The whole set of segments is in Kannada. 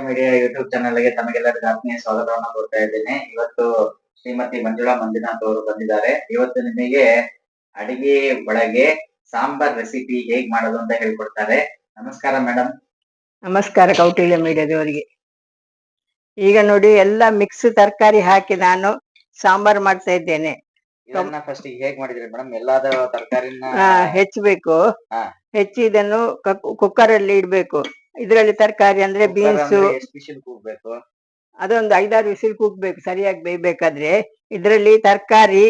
ಮೀಡಿಯಾ ಯೂಟ್ಯೂಬ್ ಚಾನೆಲ್ಗೆ ತಮಗೆಲ್ಲರಿಗೂ ಆತ್ಮೀಯ ಸ್ವಾಗತವನ್ನು ಕೊಡ್ತಾ ಇದ್ದೇನೆ. ಇವತ್ತು ಶ್ರೀಮತಿ ಮಂಜುಳಾ ಮಂಜುನಾಥ್ ಅವರು ಬಂದಿದ್ದಾರೆ. ಇವತ್ತು ನಿಮಗೆ ಅಡಿಗೆ ಒಳಗೆ ಸಾಂಬಾರ್ ರೆಸಿಪಿ ಹೇಗ್ ಮಾಡೋದು ಅಂತ ಹೇಳ್ಕೊಡ್ತಾರೆ. ನಮಸ್ಕಾರ ಮೇಡಮ್ ನಮಸ್ಕಾರ ಕೌಟಿಲ್ಯ ಮೀಡಿಯಾದವರಿಗೆ ಈಗ ನೋಡಿ ಎಲ್ಲ ಮಿಕ್ಸ್ ತರಕಾರಿ ಹಾಕಿ ನಾನು ಸಾಂಬಾರ್ ಮಾಡ್ತಾ ಇದ್ದೇನೆ. ಇದನ್ನ ಫಸ್ಟ್ ಹೇಗ್ ಮಾಡಿದ್ರಿ ಮೇಡಮ್ ಎಲ್ಲಾದ ತರಕಾರಿನ ಆ, ಹೆಚ್ಚಬೇಕು. ಹೆಚ್ಚಿ ಇದನ್ನು ಕುಕ್ಕರ್ ಅಲ್ಲಿ ಇಡ್ಬೇಕು. ಇದರಲ್ಲಿ ತರಕಾರಿ ಅಂದ್ರೆ ಬೀನ್ಸ್. ಅದೊಂದು ಐದಾರು ವಿಸಿಲ್ ಕೂಗ್ಬೇಕು ಸರಿಯಾಗಿ ಬೇಯ್ಬೇಕಾದ್ರೆ. ಇದರಲ್ಲಿ ತರಕಾರಿ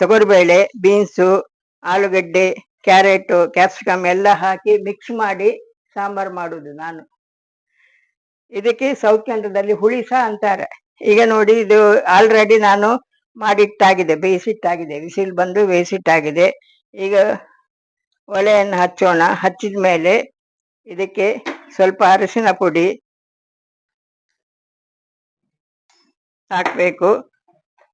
ತೊಗರಿಬೇಳೆ ಬೀನ್ಸು ಆಲೂಗಡ್ಡೆ ಕ್ಯಾರೆಟು ಕ್ಯಾಪ್ಸಿಕಮ್ ಎಲ್ಲ ಹಾಕಿ ಮಿಕ್ಸ್ ಮಾಡಿ ಸಾಂಬಾರ್ ಮಾಡುದು ನಾನು. ಇದಕ್ಕೆ ಸೌತ್ ಕೇಂದ್ರದಲ್ಲಿ ಹುಳಿ ಸಹ ಅಂತಾರೆ. ಈಗ ನೋಡಿ ಇದು ಆಲ್ರೆಡಿ ನಾನು ಮಾಡಿಟ್ಟಾಗಿದೆ ಬೇಯಿಸಿಟ್ಟಾಗಿದೆ. ವಿಸಿಲ್ ಬಂದು ಬೇಯಿಸಿಟ್ಟಾಗಿದೆ. ಈಗ ಒಲೆಯನ್ನು ಹಚ್ಚೋಣ ಹಚ್ಚಿದ ಮೇಲೆ ಇದಕ್ಕೆ ಸ್ವಲ್ಪ ಅರಿಶಿನ ಪುಡಿ ಹಾಕ್ಬೇಕು.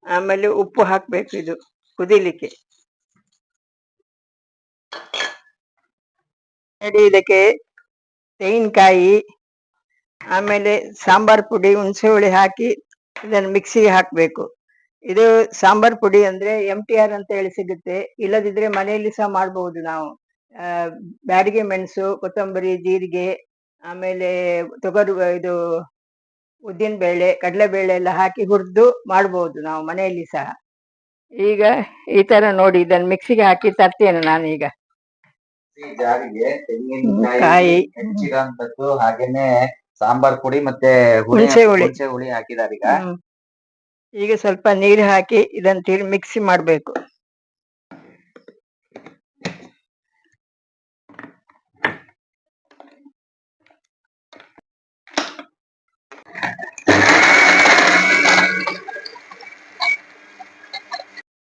ಆಮೇಲೆ ಉಪ್ಪು ಹಾಕ್ಬೇಕು ಇದು ಕುದಿಲಿಕ್ಕೆ. ಇದಕ್ಕೆ ತೆಂಗಿನಕಾಯಿ, ಆಮೇಲೆ ಸಾಂಬಾರ್ ಪುಡಿ ಹುಣಸೆ ಹುಳಿ ಹಾಕಿ ಇದನ್ನು ಮಿಕ್ಸಿಗೆ ಹಾಕ್ಬೇಕು. ಇದು ಸಾಂಬಾರ್ ಪುಡಿ ಅಂದ್ರೆ ಎಂ ಟಿ ಆರ್ ಅಂತ ಹೇಳಿ ಸಿಗುತ್ತೆ. ಇಲ್ಲದಿದ್ರೆ ಮನೆಯಲ್ಲಿ ಸಹ ಮಾಡಬಹುದು ನಾವು. ಬ್ಯಾಡಿಗೆ ಮೆಣಸು ಕೊತ್ತಂಬರಿ ಜೀರಿಗೆ ಆಮೇಲೆ ತೊಗರು ಇದು ಉದ್ದಿನ ಬೇಳೆ ಕಡಲೆಬೇಳೆ ಎಲ್ಲ ಹಾಕಿ ಹುರಿದು ಮಾಡ್ಬೋದು ನಾವು ಮನೆಯಲ್ಲಿ ಸಹ. ಈಗ ಈ ತರ ನೋಡಿ ಇದನ್ನು ಮಿಕ್ಸಿಗೆ ಹಾಕಿ ತರ್ತೇನೆ ನಾನು ಈಗ. ಈ ಜಾರಿಗೆ ತೆಂಗಿನಕಾಯಿ. ಹೆಚ್ಚಿರೋಂಥದ್ದು ಹಾಗೇನೆ ಸಾಂಬಾರ್ ಪುಡಿ ಮತ್ತೆ ಹುಣಸೆ ಹುಳಿ. ಹುಣ್ಸೆ ಹುಳಿ ಹಾಕಿದಾರೆ ಈಗ ಈಗ ಸ್ವಲ್ಪ ನೀರು ಹಾಕಿ ಇದನ್ನ ತೀರ್ ಮಿಕ್ಸಿ ಮಾಡ್ಬೇಕು.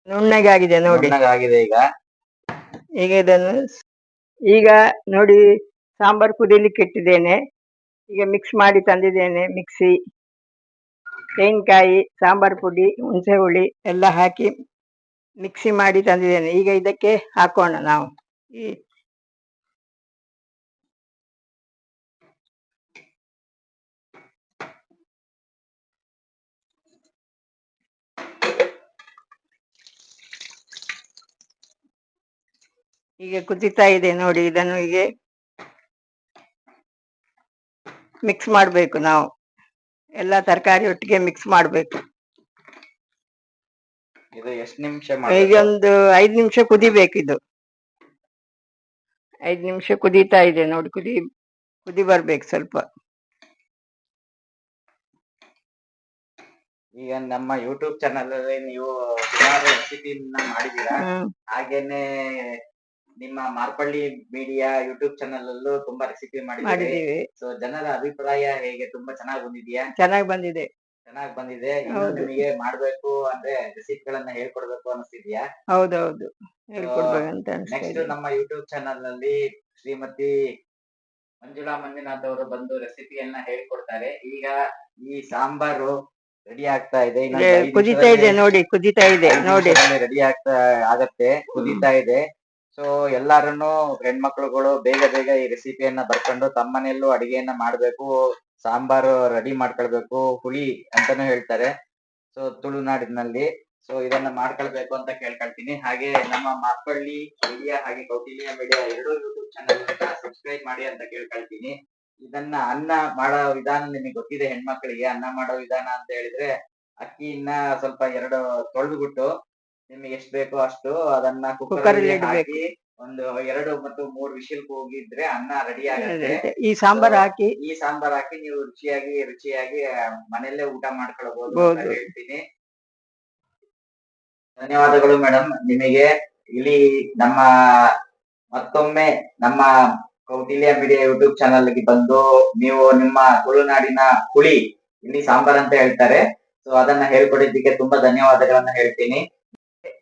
ನುಣ್ಣಗಾಗಿದೆ ನೋಡಿ. ಆಗಿದೆ ಈಗ. ಈಗ ಇದನ್ನು ಈಗ ನೋಡಿ ಸಾಂಬಾರ್ ಕುದಿಲಿಕ್ಕೆ ಇಟ್ಟಿದ್ದೇನೆ. ಈಗ ಮಿಕ್ಸ್ ಮಾಡಿ ತಂದಿದ್ದೇನೆ ಮಿಕ್ಸಿ. ತೆಂಗಿನಕಾಯಿ ಸಾಂಬಾರ್ ಪುಡಿ ಹುಣಸೆ ಹುಳಿ ಎಲ್ಲ ಹಾಕಿ ಮಿಕ್ಸಿ ಮಾಡಿ ತಂದಿದ್ದೇನೆ. ಈಗ ಇದಕ್ಕೆ ಹಾಕೋಣ ನಾವು. ಈ ಈಗ ಕುದಿತಾ ಇದೆ ನೋಡಿ ಇದನ್ನು ಹೀಗೆ ಮಿಕ್ಸ್ ಮಾಡಬೇಕು ನಾವು. ಎಲ್ಲ ತರಕಾರಿ ಒಟ್ಟಿಗೆ ಮಿಕ್ಸ್ ಮಾಡಬೇಕು. ಇದು ಎಷ್ಟು ನಿಮಿಷ ಈಗ ಮಾಡ್ಬೇಕು? ಒಂದು ಐದು ನಿಮಿಷ ಕುದಿಬೇಕು ಇದು. ಐದು ನಿಮಿಷ ಕುದೀತಾ ಇದೆ ನೋಡಿ ಕುದಿ ಕುದಿ ಬರ್ಬೇಕು ಸ್ವಲ್ಪ. ಈಗ ನಮ್ಮ ಯೂಟ್ಯೂಬ್ ಚಾನಲ್ ಅಲ್ಲಿ ನೀವು ಸುಮಾರು ರೆಸಿಪಿನ ಮಾಡಿದೀರಾ ಹಾಗೇನೆ ನಿಮ್ಮ ಮಾರ್ಪಳ್ಳಿ ಮೀಡಿಯಾ ಯೂಟ್ಯೂಬ್ ಚಾನಲ್ ಅಲ್ಲೂ ತುಂಬಾ ರೆಸಿಪಿ ಮಾಡಿದ್ದೀವಿ. ಮಾಡಿದೀವಿ ಸೊ ಜನರ ಅಭಿಪ್ರಾಯ ಹೇಗೆ? ತುಂಬಾ ಚೆನ್ನಾಗಿ ಬಂದಿದ್ಯಾ? ಚೆನ್ನಾಗಿ ಬಂದಿದೆ. ಚೆನ್ನಾಗಿ ಬಂದಿದೆ. ಇನ್ನು ಹೌದು. ನಿಮಗೆ ಮಾಡ್ಬೇಕು ಅಂದ್ರೆ ರೆಸಿಪಿಗಳನ್ನ ಹೇಳ್ಕೊಡ್ಬೇಕು ಅನಿಸ್ತಿದ್ಯಾ? ಹೌದೌದು. ಹೇಳ್ಕೊಡ್ಬೇಕಂತ ನೆಕ್ಸ್ಟ್ ನಮ್ಮ ಯೂಟ್ಯೂಬ್ ಚಾನಲ್ನಲ್ಲಿ ಶ್ರೀಮತಿ ಮಂಜುಳಾ ಮಂಜುನಾಥ್ ಅವರು ಬಂದು ರೆಸಿಪಿಯನ್ನ ಹೇಳ್ಕೊಡ್ತಾರೆ. ಈಗ ಈ ಸಾಂಬಾರು ರೆಡಿ ಆಗ್ತಾ ಇದೆ. ಕುದಿತಾ ಇದೆ ನೋಡಿ ಕುದಿತಾ ಇದೆ ನೋಡಿ. ರೆಡಿ ಆಗ್ತಾ ಆಗತ್ತೆ. ಕುದಿತಾ ಇದೆ. ಸೊ ಎಲ್ಲಾರನ್ನು, ಹೆಣ್ಮಕ್ಳುಗಳು ಬೇಗ ಬೇಗ ಈ ರೆಸಿಪಿಯನ್ನ ಬರ್ಕೊಂಡು ತಮ್ಮನೆಯಲ್ಲೂ ಅಡಿಗೆಯನ್ನ ಮಾಡ್ಬೇಕು, ಸಾಂಬಾರು ರೆಡಿ ಮಾಡ್ಕೊಳ್ಬೇಕು, ಹುಳಿ ಅಂತಾನೂ ಹೇಳ್ತಾರೆ. ಸೊ ತುಳುನಾಡಿನಲ್ಲಿ ಸೊ ಇದನ್ನ ಮಾಡ್ಕೊಳ್ಬೇಕು ಅಂತ ಕೇಳ್ಕೊಳ್ತೀನಿ. ಹಾಗೆ ನಮ್ಮ ಮಾರ್ಪಳ್ಳಿ ಮೀಡಿಯಾ ಹಾಗೆ ಕೌಟಿಲ್ಯ ಮೀಡಿಯಾ ಎರಡು ಯೂಟ್ಯೂಬ್ ಚಾನಲ್ ಸಬ್ಸ್ಕ್ರೈಬ್ ಮಾಡಿ ಅಂತ ಕೇಳ್ಕೊಳ್ತೀನಿ. ಇದನ್ನ ಅನ್ನ ಮಾಡೋ ವಿಧಾನ ನಿಮಗೆ ಗೊತ್ತಿದೆ ಹೆಣ್ಮಕ್ಳಿಗೆ. ಅನ್ನ ಮಾಡೋ ವಿಧಾನ ಅಂತ ಹೇಳಿದ್ರೆ, ಅಕ್ಕಿಯನ್ನ ಸ್ವಲ್ಪ ಎರಡು ತೊಳೆದ್ಬಿಟ್ಟು ನಿಮಗೆ ಎಷ್ಟು ಬೇಕೋ ಅಷ್ಟು ಅದನ್ನ ಕುಕ್ಕರ್ ಅಲ್ಲಿ ಹಾಕಿ ಒಂದು ಎರಡು ಮತ್ತು ಮೂರು ವಿಶಿಲ್ ಹೋಗಿದ್ರೆ ಅನ್ನ ರೆಡಿ ಆಗುತ್ತೆ. ಈ ಸಾಂಬಾರ್ ಹಾಕಿ. ಈ ಸಾಂಬಾರ್ ಹಾಕಿ ನೀವು ರುಚಿಯಾಗಿ ರುಚಿಯಾಗಿ ಮನೆಯಲ್ಲೇ ಊಟ ಮಾಡ್ಕೊಳ್ಬಹುದು ಅಂತ ಹೇಳ್ತೀನಿ. ಧನ್ಯವಾದಗಳು ಮೇಡಮ್ ನಿಮಗೆ ಇಲ್ಲಿ ನಮ್ಮ ಮತ್ತೊಮ್ಮೆ ನಮ್ಮ ಕೌಟಿಲ್ಯ ಮೀಡಿಯಾ ಯೂಟ್ಯೂಬ್ ಚಾನಲ್ಗೆ ಬಂದು ನೀವು ನಿಮ್ಮ ತುಳುನಾಡಿನ ಹುಳಿ ಇಲ್ಲಿ ಸಾಂಬಾರ್ ಅಂತ ಹೇಳ್ತಾರೆ. ಸೊ ಅದನ್ನ ಹೇಳ್ಕೊಟ್ಟಿದ್ದಕ್ಕೆ ತುಂಬಾ ಧನ್ಯವಾದಗಳನ್ನ ಹೇಳ್ತೀನಿ.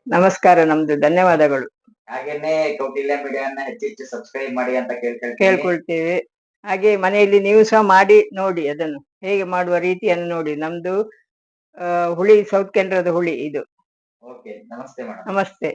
ನಮಸ್ಕಾರ ನಮ್ದು ಧನ್ಯವಾದಗಳು. ಹಾಗೇನೆ ಕೌಟಿಲ್ಯ ಮೀಡಿಯಾನ ಹೆಚ್ಚೆಚ್ಚು ಸಬ್ಸ್ಕ್ರೈಬ್ ಮಾಡಿ ಅಂತ ಕೇಳ್ಕೊಳ್ತೀನಿ. ಕೇಳ್ಕೊಳ್ತೇವೆ. ಹಾಗೆ ಮನೆಯಲ್ಲಿ ನೀವು ಸಹ ಮಾಡಿ ನೋಡಿ ಅದನ್ನು. ಹೇಗೆ ಮಾಡುವ ರೀತಿಯನ್ನು ನೋಡಿ. ನಮ್ದು ಆ, ಹುಳಿ ಸೌತ್ ಕೇಂದ್ರದ ಹುಳಿ ಇದು. ಓಕೆ ನಮಸ್ತೆ ಮೇಡಮ್ ನಮಸ್ತೆ.